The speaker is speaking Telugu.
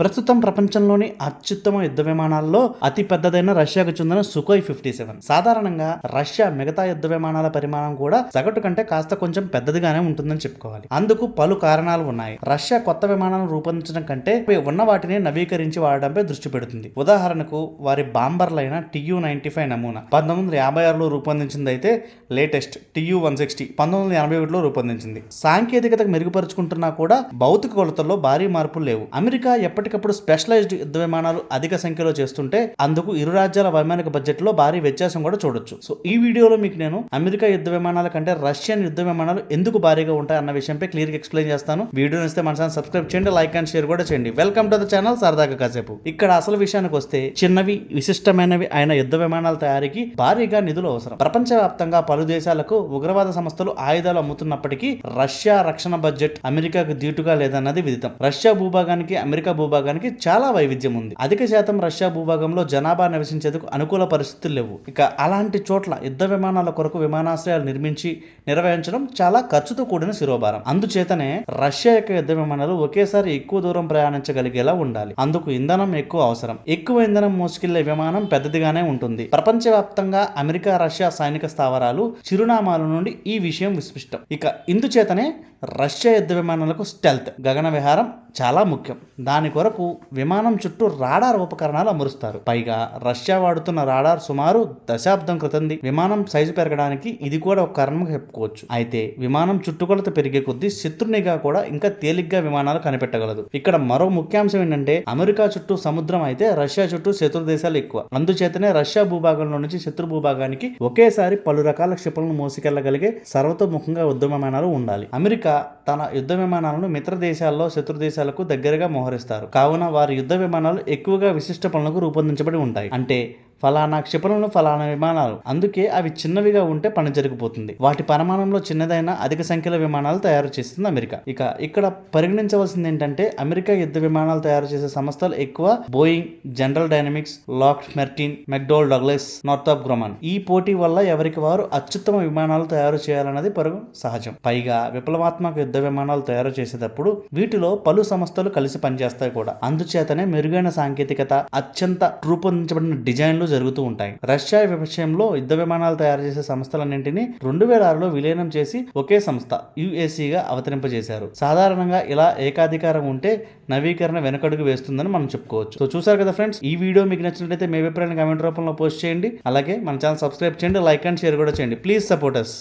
ప్రస్తుతం ప్రపంచంలోని అత్యుత్తమ యుద్ధ విమానాల్లో అతి పెద్దదైన రష్యాకు చెందిన సుకోయ్ ఫిఫ్టీ సెవెన్ సాధారణంగా రష్యా మిగతా యుద్ధ విమానాల పరిమాణం కూడా సగటు కంటే కాస్త కొంచెం పెద్దదిగానే ఉంటుందని చెప్పుకోవాలి. అందుకు పలు కారణాలు ఉన్నాయి. రష్యా కొత్త విమానాలను రూపొందించడం కంటే ఉన్న వాటిని నవీకరించి వాడడంపై దృష్టి పెడుతుంది. ఉదాహరణకు వారి బాంబర్లైన టియు నైన్టీ ఫైవ్ నమూనా పంతొమ్మిది వందల యాభై ఆరులో రూపొందించింది అయితే లేటెస్ట్ టియు వన్ సిక్స్టీ పంతొమ్మిది వందల ఎనభై ఒకటిలో రూపొందించింది. సాంకేతికత మెరుగుపరుచుకుంటున్నా కూడా భౌతిక కొలతల్లో భారీ మార్పులు లేవు. అమెరికా ఎప్పటికప్పుడు స్పెషలైజ్డ్ యుద్ధ విమానాలు అధిక సంఖ్యలో చేస్తుంటే అందుకు ఇరు రాజ్యాల వైమానిక బడ్జెట్లో భారీ వ్యత్యాసం కూడా చూడొచ్చు. సో ఈ వీడియోలో మీకు నేను అమెరికా యుద్ధ విమానాల కంటే రష్యన్ యుద్ధ విమానాలు ఎందుకు భారీగా ఉంటాయి అన్న విషయంపై క్లియర్ ఎక్స్ప్లెయిన్ చేస్తాను. వీడియో నచ్చితే మన ఛానల్ సబ్స్క్రైబ్ చేయండి లైక్ అండ్ షేర్ కూడా చేయండి. వెల్కమ్ టు ద ఛానల్ సరదాగా కాసేపు. ఇక్కడ అసలు విషయానికి వస్తే చిన్నవి విశిష్టమైనవి అయిన యుద్ధ విమానాల తయారీకి భారీగా నిధులు అవసరం. ప్రపంచవ్యాప్తంగా పలు దేశాలకు ఉగ్రవాద సంస్థలు ఆయుధాలు అమ్ముతున్నప్పటికీ రష్యా రక్షణ బడ్జెట్ అమెరికాకు దీటుగా లేదన్నది విదితం. రష్యా భూభాగానికి అమెరికా భూభాగం భూభాగానికి చాలా వైవిధ్యం ఉంది. అధిక శాతం రష్యా భూభాగంలో జనాభా నివసించేందుకు అనుకూల పరిస్థితులు లేవు. ఇక అలాంటి చోట్ల యుద్ధ విమానాల కొరకు విమానాశ్రయాలు నిర్మించి నిర్వహించడం చాలా ఖర్చుతో కూడిన శిరోభారం. అందుచేతనే రష్యా యొక్క యుద్ధ విమానాలు ఒకేసారి ఎక్కువ దూరం ప్రయాణించగలిగేలా ఉండాలి. అందుకు ఇంధనం ఎక్కువ అవసరం. ఎక్కువ ఇంధనం మోసుకెళ్ళే విమానం పెద్దదిగానే ఉంటుంది. ప్రపంచవ్యాప్తంగా అమెరికా రష్యా సైనిక స్థావరాలు చిరునామాల నుండి ఈ విషయం విస్పష్టం ఇక ఇందుచేతనే రష్యా యుద్ధ విమానాలకు స్టెల్త్ గగన విహారం చాలా ముఖ్యం. దాని కొరకు విమానం చుట్టూ రాడార్ ఉపకరణాలు అమరుస్తారు. పైగా రష్యా వాడుతున్న రాడార్ సుమారు దశాబ్దం క్రితంది విమానం సైజు పెరగడానికి ఇది కూడా ఒక కారణంగా చెప్పుకోవచ్చు. అయితే విమానం చుట్టుకొలత పెరిగే కొద్దీ శత్రునిగా కూడా ఇంకా తేలిగ్గా విమానాలు కనిపెట్టగలదు. ఇక్కడ మరో ముఖ్యాంశం ఏంటంటే అమెరికా చుట్టూ సముద్రం అయితే రష్యా చుట్టూ శత్రు దేశాలు ఎక్కువ. అందుచేతనే రష్యా భూభాగంలో నుంచి శత్రు భూభాగానికి ఒకేసారి పలు రకాల క్షిపణులు మోసుకెళ్ళగలిగే సర్వతోముఖంగా యుద్ధ విమానాలు ఉండాలి. అమెరికా తన యుద్ధ విమానాలను మిత్ర దేశాల్లో శత్రు దేశాలకు దగ్గరగా మోహరిస్తారు. కావున వారి యుద్ధ విమానాలు ఎక్కువగా విశిష్ట పనులకు రూపొందించబడి ఉంటాయి. అంటే ఫలానా క్షిపణులు ఫలానా విమానాలు. అందుకే అవి చిన్నవిగా ఉంటే పని జరిగిపోతుంది. వాటి పరిమాణంలో చిన్నదైన అధిక సంఖ్యలో విమానాలు తయారు చేస్తుంది అమెరికా. ఇక ఇక్కడ పరిగణించవలసింది ఏంటంటే అమెరికా యుద్ధ విమానాలు తయారు చేసే సంస్థలు ఎక్కువ Boeing General Dynamics Lockheed Martin McDonnell Douglas Northrop Grumman. ఈ పోటీ వల్ల ఎవరికి వారు అత్యుత్తమ విమానాలు తయారు చేయాలన్నది పరుగు సహజం. పైగా విప్లవాత్మక యుద్ధ విమానాలు తయారు చేసేటప్పుడు వీటిలో పలు సంస్థలు కలిసి పనిచేస్తాయి కూడా. అందుచేతనే మెరుగైన సాంకేతికత అత్యంత రూపొందించబడిన డిజైన్లు జరుగుతూ ఉంటాయి. రష్యా విషయంలో యుద్ధ విమానాలు తయారు చేసే సంస్థలన్నింటినీ రెండు వేల ఆరులో విలీనం చేసి ఒకే సంస్థ యుఎస్సిగా అవతరింపజేశారు. సాధారణంగా ఇలా ఏకాధికారం ఉంటే నవీకరణ వెనకడుగు వేస్తుందని మనం చెప్పుకోవచ్చు. సో చూసారు కదా ఫ్రెండ్స్ ఈ వీడియో మీకు నచ్చినట్లయితే మీ అభిప్రాయాన్ని కామెంట్ రూపంలో పోస్ట్ చేయండి. అలాగే మన ఛానల్ సబ్స్క్రైబ్ చేయండి లైక్ అండ్ షేర్ కూడా చేయండి. Please support us